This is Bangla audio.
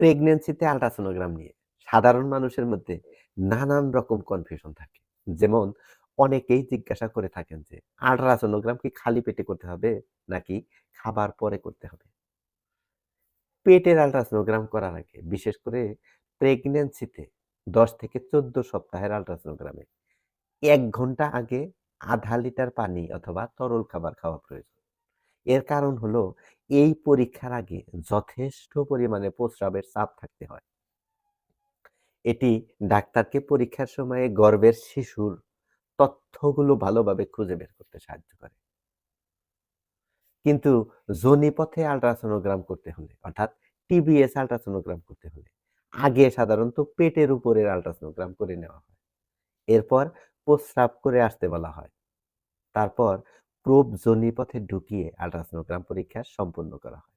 প্রেগন্যান্সিতে আল্ট্রাসোনোগ্রাম নিয়ে সাধারণ মানুষের মধ্যে নানান রকম কনফিউশন থাকে। যেমন অনেকেই জিজ্ঞাসা করে থাকেন যে, আল্ট্রাসোনোগ্রাম কি খালি পেটে করতে হবে নাকি খাবার পরে করতে হবে? পেটের আল্ট্রাসোনোগ্রাম করার আগে বিশেষ করে প্রেগনেন্সিতে দশ থেকে ১৪ সপ্তাহের আল্ট্রাসোনোগ্রামে এক ঘণ্টা আগে আধা লিটার পানি অথবা তরল খাবার খাওয়া প্রয়োজন। এর কারণ হলো, এই পরীক্ষার আগে যথেষ্ট পরিমাণে প্রস্রাবের চাপ থাকতে হয়। এটি ডাক্তারকে পরীক্ষার সময়ে গর্ভের শিশুর তথ্যগুলো ভালোভাবে খুঁজে বের করতে সাহায্য করে। কিন্তু যোনিপথে আল্ট্রাসোনোগ্রাম করতে হলে, অর্থাৎ টিবিএস আল্ট্রাসোনোগ্রাম করতে হলে, আগে সাধারণত পেটের উপরের আল্ট্রাসোনোগ্রাম করে নেওয়া হয়। এরপর প্রস্রাব করে আসতে বলা হয়। তারপর প্রোব যোনিপথে ঢুকিয়ে আলট্রাসোনোগ্রাম পরীক্ষা সম্পন্ন করা হয়।